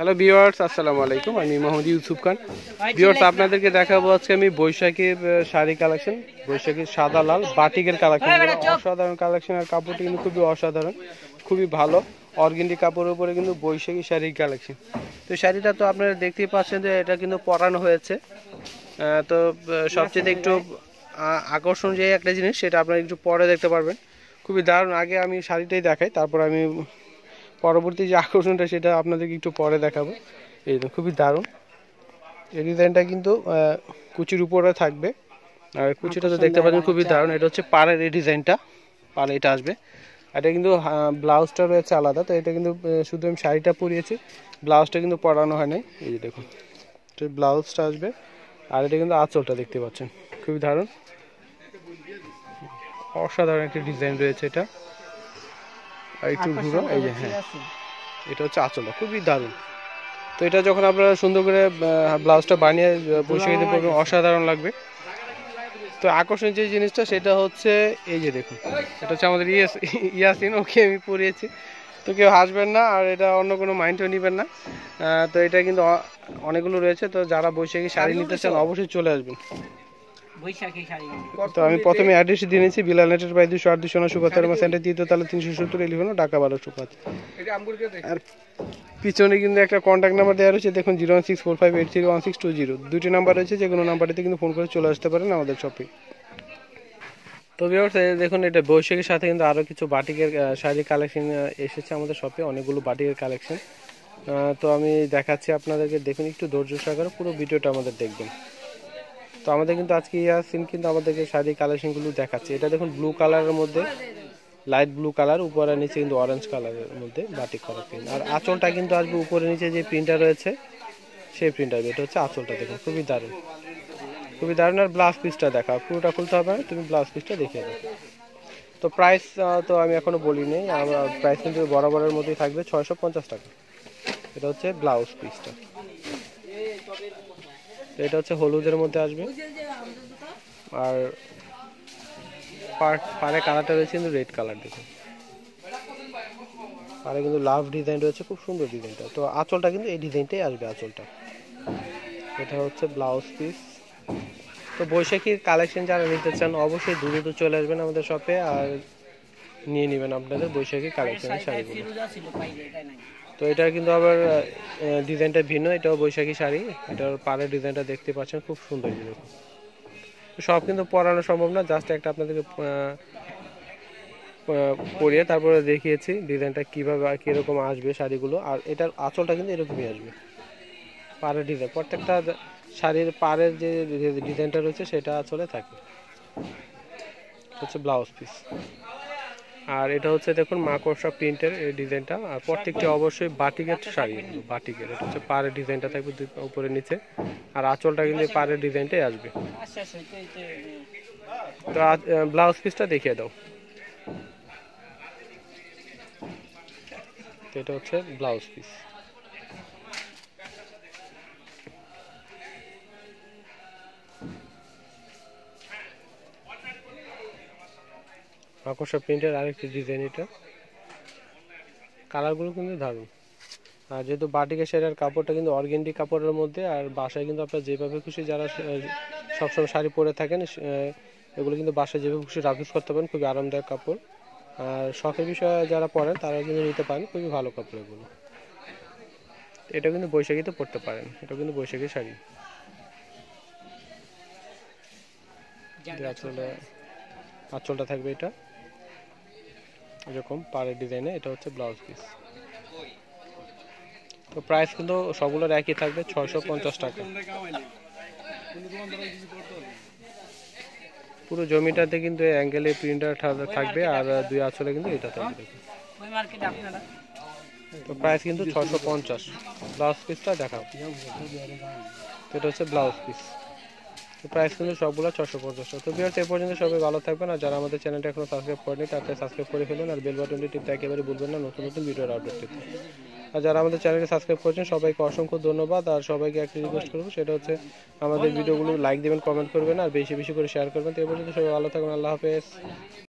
Hello viewers আসসালামু আলাইকুম। আমি মোহাম্মদ ইউসুফ খান। ভিউয়ার্স আপনাদেরকে দেখাবো আজকে আমি বৈশাখীর শাড়ি কালেকশন বৈশাখীর সাদা লাল বাটিকের কালেকশন অসাধারণ কালেকশন আর কাপড়টি কিন্তু খুবই অসাধারণ খুবই ভালো। অর্গেন্ডি কাপড়ের উপরে কিন্তু বৈশাখী শাড়ির কালেকশন তো শাড়িটা তো আপনারা দেখতেই পাচ্ছেন যে এটা কিন্তু পরানো হয়েছে। তো সবচেয়ে একটু আকর্ষণ যে একটা জিনিস সেটা আপনারা একটু পরে দেখতে পারবেন। খুবই দারুণ। আগে আমি শাড়িটাই দেখাই তারপর আমি পরবর্তী যে আকর্ষণটা সেটা আপনাদেরকে একটু পরে দেখাবো। এই খুবই দারুণ। এই ডিজাইনটা কিন্তু কুচির উপরে থাকবে। আর কুচিটা তো দেখতে পাচ্ছেন, খুবই দারুণ। এটা হচ্ছে পাড়ের এই ডিজাইনটা। পাড়ে এটা আসবে। এটা কিন্তু ব্লাউজটা রয়েছে আলাদা, তো এটা কিন্তু শুধু আমি শাড়িটা পরিয়েছি। ব্লাউজটা কিন্তু পরানো হয় নাই এই যে দেখুন, তো ব্লাউজটা আসবে। আর এটা কিন্তু আঁচলটা দেখতে পাচ্ছেন, খুবই দারুণ। অসাধারণ একটা ডিজাইন রয়েছে এটা। আর একটু ঘুরো এই যে হ্যাঁ। এটা হচ্ছে আঁচলটা খুবই দারুণ। তো এটা যখন আপনারা সুন্দর করে ব্লাউজটা বানিয়ে পরবেন অসাধারণ লাগবে। তো আকর্ষণ যে জিনিসটা সেটা হচ্ছে এই যে দেখুন এটা হচ্ছে আমাদের ইয়াস ইয়াসিন ওকে আমি পরিয়েছি। তো কেউ হাসবেন না আর এটা অন্য কোনো মাইন্ডও নেবেন না। তো এটা কিন্তু অনেকগুলো রয়েছে তো যারা বৈশাখী শাড়ি নিতে চান অবশ্যই চলে আসবেন। তো আমি প্রথমে অ্যাড্রেস দিয়ে নিয়েছি বিলাল নেটের বাই দুশো আট দুশো নয় সুপাতার সেন্টার দ্বিতীয় তাহলে তিনশো সত্তর এলিভেন ঢাকা বারোশো পাঁচ আর পিছনে কিন্তু একটা কন্ট্যাক্ট নাম্বার দেওয়া রয়েছে দেখুন zero one six four five eight three one six two zero. দুটি নাম্বার রয়েছে যে কোনো নাম্বারটিতে কিন্তু ফোন করে চলে আসতে পারেন আমাদের শপে তো ভিউয়ার্স দেখুন এটা বৈশাখীর সাথে কিন্তু আরও কিছু বাটিকের শাড়ি কালেকশন এসেছে আমাদের শপে অনেকগুলো বাটিকের কালেকশন তো আমি দেখাচ্ছি আপনাদেরকে দেখুন একটু ধৈর্য সহকারে পুরো ভিডিওটা আমাদের দেখবেন। তো আমাদের কিন্তু আজকে ইয়াসিন কিন্তু আমাদেরকে শাড়ি কালেকশনগুলো দেখাচ্ছে। এটা দেখুন ব্লু কালারের মধ্যে লাইট ব্লু কালার উপরে নিচে কিন্তু অরেঞ্জ কালারের মধ্যে বাটিক করা প্রিন্ট আর আঁচলটা কিন্তু আসবে উপরে নিচে যে প্রিন্টটা রয়েছে, সেই প্রিন্ট আসবে। এটা হচ্ছে আঁচলটা দেখুন, খুবই দারুণ। খুবই দারুণ। আর ব্লাউজ পিসটা দেখা পুরোটা খুলতে হবে না তুমি ব্লাউজ পিসটা দেখিয়ে দাও। তো প্রাইস তো আমি এখনও বলি নেই আমরা প্রাইস কিন্তু বরাবরের মধ্যেই থাকবে, ছয়শো পঞ্চাশ টাকা। এটা হচ্ছে ব্লাউজ পিসটা তো এটা হচ্ছে হলুদের মধ্যে আসবে। আর পার কালারটা রয়েছে কিন্তু রেড কালার দেখুন। পারে কিন্তু লাভ ডিজাইন রয়েছে, খুব সুন্দর ডিজাইনটা। তো আঁচলটা কিন্তু এই ডিজাইনটাই আসবে আঁচলটা। এটা হচ্ছে ব্লাউজ পিস। তো বৈশাখীর কালেকশন যারা নিতে চান, অবশ্যই দ্রুত চলে আসবেন আমাদের শপে আর নিয়ে নেবেন আপনাদের বৈশাখী কালেকশনের শাড়িগুলো। তো এটা কিন্তু আবার ডিজাইনটা ভিন্ন, এটাও বৈশাখী শাড়ি। এটার পাড়ের ডিজাইনটা দেখতে পাচ্ছেন, খুব সুন্দর তো সব কিন্তু পরানো সম্ভব না, জাস্ট একটা আপনাদেরকে পরিয়ে তারপরে দেখিয়েছি ডিজাইনটা কীভাবে কীরকম আসবে শাড়িগুলো, আর এটার আঁচলটা কিন্তু এরকমই আসবে। পাড়ের ডিজাইন, প্রত্যেকটা শাড়ির পাড়ের যে ডিজাইনটা রয়েছে, সেটা আঁচলে থাকে। হচ্ছে ব্লাউজ পিস। আর এটা হচ্ছে দেখুন মাকড়সা প্রিন্টের এই ডিজাইনটা। আর প্রত্যেকটি অবশ্যই বাটিকের শাড়ি বাটিকের এটা হচ্ছে পাড়ের ডিজাইনটা থাকবে উপরে নিচে। আর আঁচলটা কিন্তু পাড়ের ডিজাইনটাই আসবে। তো ব্লাউজ পিসটা দেখিয়ে দাও। তো এটা হচ্ছে ব্লাউজ পিস। মাকড়সা প্রিন্টের আরেকটি ডিজাইন এটা। কালারগুলো কিন্তু দারুণ। আর যেহেতু বাটিকের শাড়ির কাপড়টা কিন্তু অর্গেন্ডি কাপড়ের মধ্যে আর বাসায় কিন্তু আপনার যেভাবে খুশি যারা সবসময় শাড়ি পরে থাকেন এগুলো কিন্তু বাসায় যেভাবে খুশি রাফিস করতে পারেন খুবই আরামদায়ক কাপড়। আর শখের বিষয়ে যারা পরেন তারা কিন্তু নিতে পারেন খুবই ভালো কাপড় এগুলো। এটা কিন্তু বৈশাখীতে পরতে পারেন এটা কিন্তু বৈশাখী শাড়ি। আসলে আঁচলটা থাকবে এটা। এরকম পাড়ের ডিজাইনে এটা হচ্ছে ব্লাউজ পিস তো প্রাইস কিন্তু সবগুলোর একই থাকবে, ছয়শো পঞ্চাশ টাকা। পুরো জমিটাতে কিন্তু অ্যাঙ্গেলে প্রিন্টার থাকবে আর দুই আঁচলে কিন্তু এটা থাকবে। তো প্রাইস কিন্তু ছশো পঞ্চাশ। ব্লাউজ পিসটা দেখাও। এটা হচ্ছে ব্লাউজ পিস প্রাইস কিন্তু সবগুলো ছশো পঞ্চাশ তো বিয়ার এ পর্যন্ত সবাই ভালো থাকবেন আর যারা আমাদের চ্যানেলটা এখনও সাবস্ক্রাইব করেনি তাতে সাবস্ক্রাইব করে ফেলুন আর বেল বাটনটি টিপতে একেবারে ভুলবেন না, নতুন নতুন ভিডিওর আপডেট পেতে আর যারা আমাদের চ্যানেলটি সাবস্ক্রাইব করছেন, সবাইকে অসংখ্য ধন্যবাদ আর সবাইকে একটা রিকোয়েস্ট করব, সেটা হচ্ছে আমাদের ভিডিওগুলো লাইক দেবেন কমেন্ট করবেন আর বেশি বেশি করে শেয়ার করবেন। তো এ পর্যন্ত সবাই ভালো থাকবেন, আল্লাহ হাফেজ।